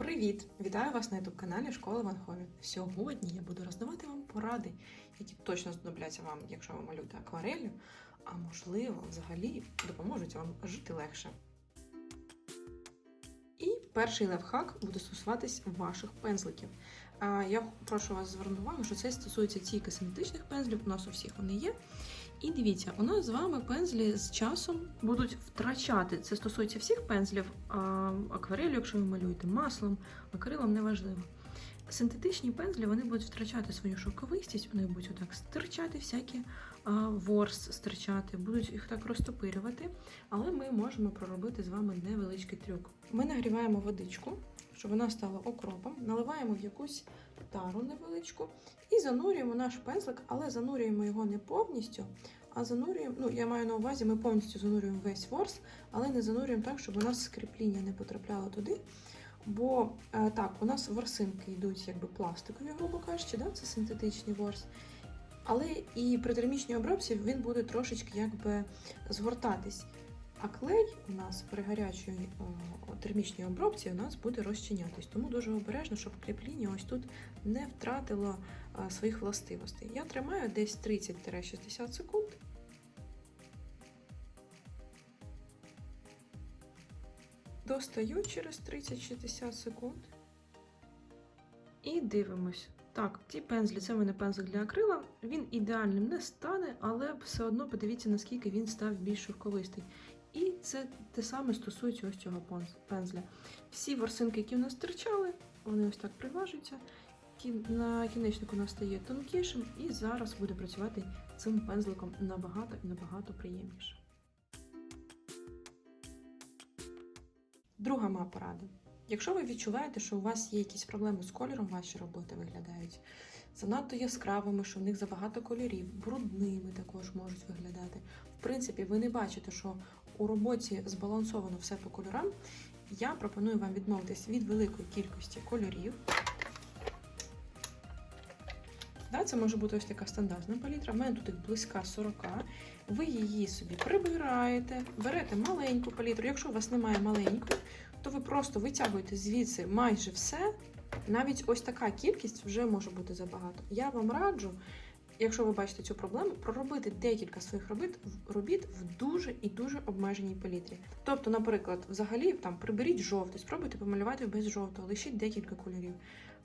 Привіт! Вітаю вас на youtube каналі Школа Ван Хові. Сьогодні я буду роздавати вам поради, які точно знадобляться вам, якщо ви малюєте акварелью, а можливо, взагалі допоможуть вам жити легше. І перший лайфхак буде стосуватись ваших пензликів. Я прошу вас звернути увагу, що це стосується тільки синтетичних пензлів, у нас у всіх вони є. І дивіться, у нас з вами пензлі з часом будуть втрачати. Це стосується всіх пензлів, а акварелью, якщо ви малюєте маслом, акрилом, неважливо. Синтетичні пензлі вони будуть втрачати свою шовковистість, вони будуть отак стирчати, всякі а, ворс стирчати, будуть їх так розтопирювати. Але ми можемо проробити з вами невеличкий трюк. Ми нагріваємо водичку, щоб вона стала окропом, наливаємо в якусь тару невеличку і занурюємо наш пензлик, але занурюємо його не повністю, а занурюємо, ну я маю на увазі, ми повністю занурюємо весь ворс, але не занурюємо так, щоб у нас скріпління не потрапляло туди. Бо е, так, у нас ворсинки йдуть якби пластикові, грубо кажучи, да? це синтетичний ворс. Але і при термічній обробці він буде трошечки якби згортатись. А клей у нас при гарячій е, термічній обробці у нас буде розчинятись. Тому дуже обережно, щоб кріпління ось тут не втратило е, своїх властивостей. Я тримаю десь 30-60 секунд. Достаю через 30-60 секунд. І дивимось. Так, ті пензлі, це в мене пензлик для акрила. Він ідеальним не стане, але все одно подивіться, наскільки він став більш шовковистий. І це те саме стосується ось цього пензля. Всі ворсинки, які в нас стирчали, вони ось так приважуються. На кінечник у нас стає тонкішим, і зараз буде працювати цим пензликом набагато і набагато приємніше. Друга моя порада. Якщо ви відчуваєте, що у вас є якісь проблеми з кольором, ваші роботи виглядають занадто яскравими, що в них забагато кольорів, брудними також можуть виглядати. В принципі, ви не бачите, що у роботі збалансовано все по кольорам. Я пропоную вам відмовитись від великої кількості кольорів. Да, це може бути ось така стандартна палітра. В мене тут їх близька 40. Ви її собі прибираєте, берете маленьку палітру. Якщо у вас немає маленької, то ви просто витягуєте звідси майже все. Навіть ось така кількість вже може бути забагато. Я вам раджу, якщо ви бачите цю проблему, проробити декілька своїх робіт, робіт в дуже і дуже обмеженій палітрі. Тобто, наприклад, взагалі там приберіть жовтий, спробуйте помалювати без жовтого, лишіть декілька кольорів.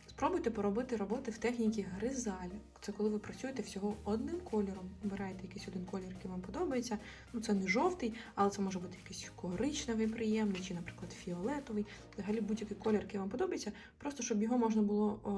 Спробуйте поробити роботи в техніці гризаль. Це коли ви працюєте всього одним кольором. Обираєте якийсь один колір, який вам подобається. Ну це не жовтий, але це може бути якийсь коричневий, приємний, чи, наприклад, фіолетовий. Взагалі будь-який колір, який вам подобається, просто щоб його можна було о,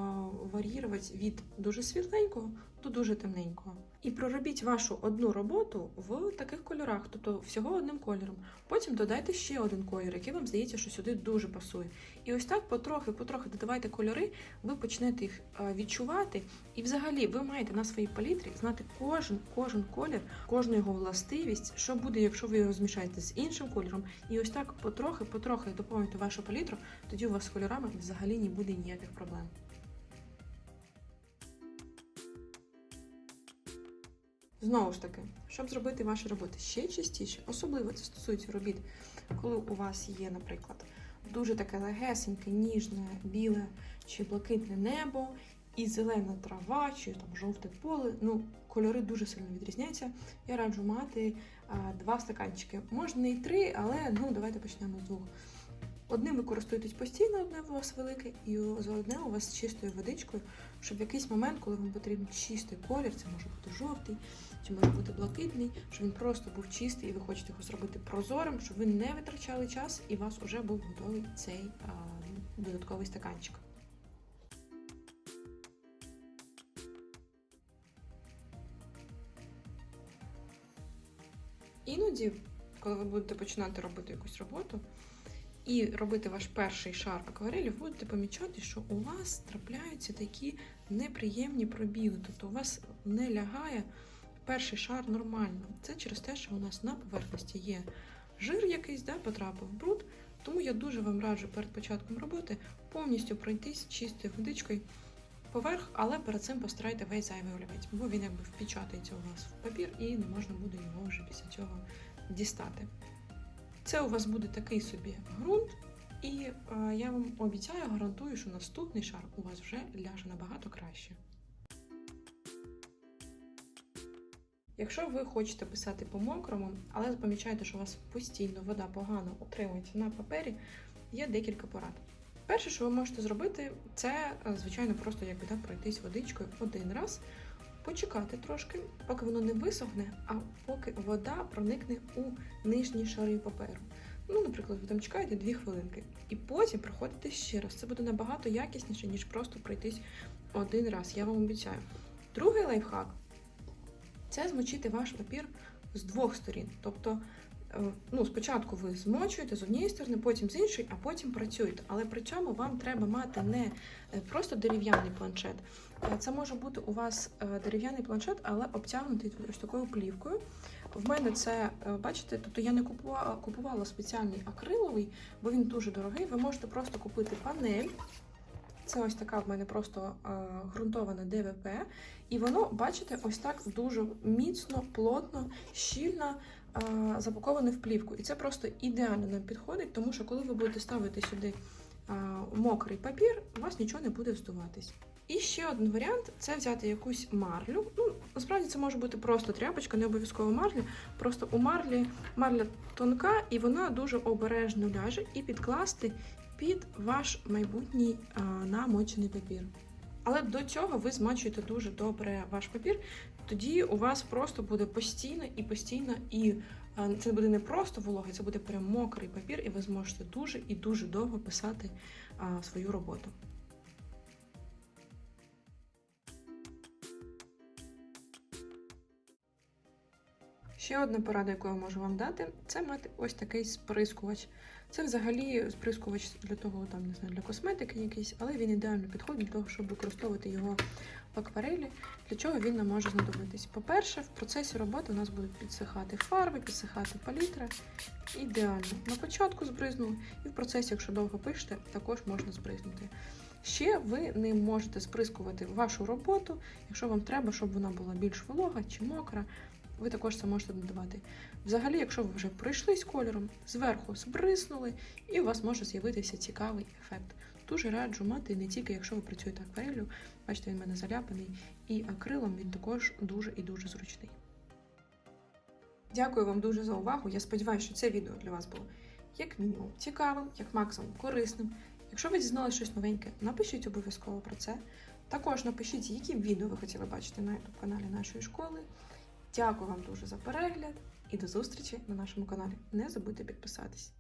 варіювати від дуже світленького до дуже темненького. І проробіть вашу одну роботу в таких кольорах, тобто всього одним кольором. Потім додайте ще один колір, який вам здається, що сюди дуже пасує. І ось так потрохи-потрохи додавайте кольори, ви почнете їх відчувати. І взагалі ви маєте на своїй палітрі знати кожен кожен колір, кожну його властивість, що буде, якщо ви його змішаєте з іншим кольором. І ось так потрохи-потрохи доповнюєте вашу палітру, тоді у вас з кольорами взагалі не буде ніяких проблем. Знову ж таки, щоб зробити ваші роботи ще частіше, особливо це стосується робіт, коли у вас є, наприклад, дуже таке легесеньке, ніжне, біле чи блакитне небо, і зелена трава, чи там жовте поле. Ну, кольори дуже сильно відрізняються. Я раджу мати а, два стаканчики. Можна і три, але ну давайте почнемо з двох. Одним ви користуєтесь постійно, одне у вас велике, і за одне у вас з чистою водичкою, щоб в якийсь момент, коли вам потрібен чистий колір, це може бути жовтий, чи може бути блакитний, щоб він просто був чистий, і ви хочете його зробити прозорим, щоб ви не витрачали час і у вас вже був готовий цей а, додатковий стаканчик. Іноді, коли ви будете починати робити якусь роботу, і робити ваш перший шар акварелі, будете помічати, що у вас трапляються такі неприємні пробіли. Тобто у вас не лягає перший шар нормально. Це через те, що у нас на поверхності є жир якийсь, да, потрапив бруд. Тому я дуже вам раджу перед початком роботи повністю пройтись чистою водичкою поверх, але перед цим постарайте весь зайвий олівець, бо він якби впечатається у вас в папір і не можна буде його вже після цього дістати. Це у вас буде такий собі ґрунт, І е, я вам обіцяю, гарантую, що наступний шар у вас вже ляже набагато краще. Якщо ви хочете писати по мокрому, але помічаєте, що у вас постійно вода погано утримується на папері, є декілька порад. Перше, що ви можете зробити, це, е, звичайно, просто якби так пройтись водичкою один раз, почекати трошки, поки воно не висохне, а поки вода проникне у нижні шари паперу. Ну, наприклад, ви там чекаєте 2 хвилинки, і потім проходите ще раз. Це буде набагато якісніше, ніж просто пройтись один раз. Я вам обіцяю. Другий лайфхак це змочити ваш папір з двох сторін. Тобто, ну, спочатку ви змочуєте з однієї сторони, потім з іншої, а потім працюєте. Але при цьому вам треба мати не е, просто дерев'яний планшет. Е, Це може бути у вас е, дерев'яний планшет, але обтягнутий ось такою плівкою. В мене це, е, бачите, тобто я не купувала, купувала спеціальний акриловий, бо він дуже дорогий. Ви можете просто купити панель. Це ось така в мене просто е, ґрунтована ДВП. І воно, бачите, ось так дуже міцно, плотно, щільно е, запаковане в плівку. І це просто ідеально нам підходить, тому що коли ви будете ставити сюди е, мокрий папір, у вас нічого не буде здуватись. І ще один варіант це взяти якусь марлю. Ну, насправді це може бути просто тряпочка, не обов'язково марлі. Просто у марлі марля тонка і вона дуже обережно ляже, і підкласти під ваш майбутній а, намочений папір. Але до цього ви змачуєте дуже добре ваш папір, тоді у вас просто буде постійно і постійно, і це буде не просто вологий, це буде прям мокрий папір, і ви зможете дуже і дуже довго писати свою роботу. Ще одна порада, яку я можу вам дати, це мати ось такий сприскувач. Це взагалі сприскувач для того, там не знаю, для косметики якийсь, але він ідеально підходить для того, щоб використовувати його в акварелі. Для чого він нам може знадобитись? По-перше, в процесі роботи у нас будуть підсихати фарби, підсихати палітра. Ідеально. На початку збризнули, і в процесі, якщо довго пишете, також можна збризнути. Ще ви ним можете сприскувати вашу роботу, якщо вам треба, щоб вона була більш волога чи мокра. Ви також це можете додавати. Взагалі, якщо ви вже пройшли з кольором, зверху збриснули, і у вас може з'явитися цікавий ефект. Дуже раджу мати не тільки якщо ви працюєте акварелью, бачите, він в мене заляпаний, і акрилом він також дуже і дуже зручний. Дякую вам дуже за увагу. Я сподіваюся, що це відео для вас було як мінімум цікавим, як максимум корисним. Якщо ви дізналися щось новеньке, напишіть обов'язково про це. Також напишіть, які відео ви хотіли бачити на youtube каналі нашої школи. Дякую вам дуже за перегляд і до зустрічі на нашому каналі. Не забудьте підписатись.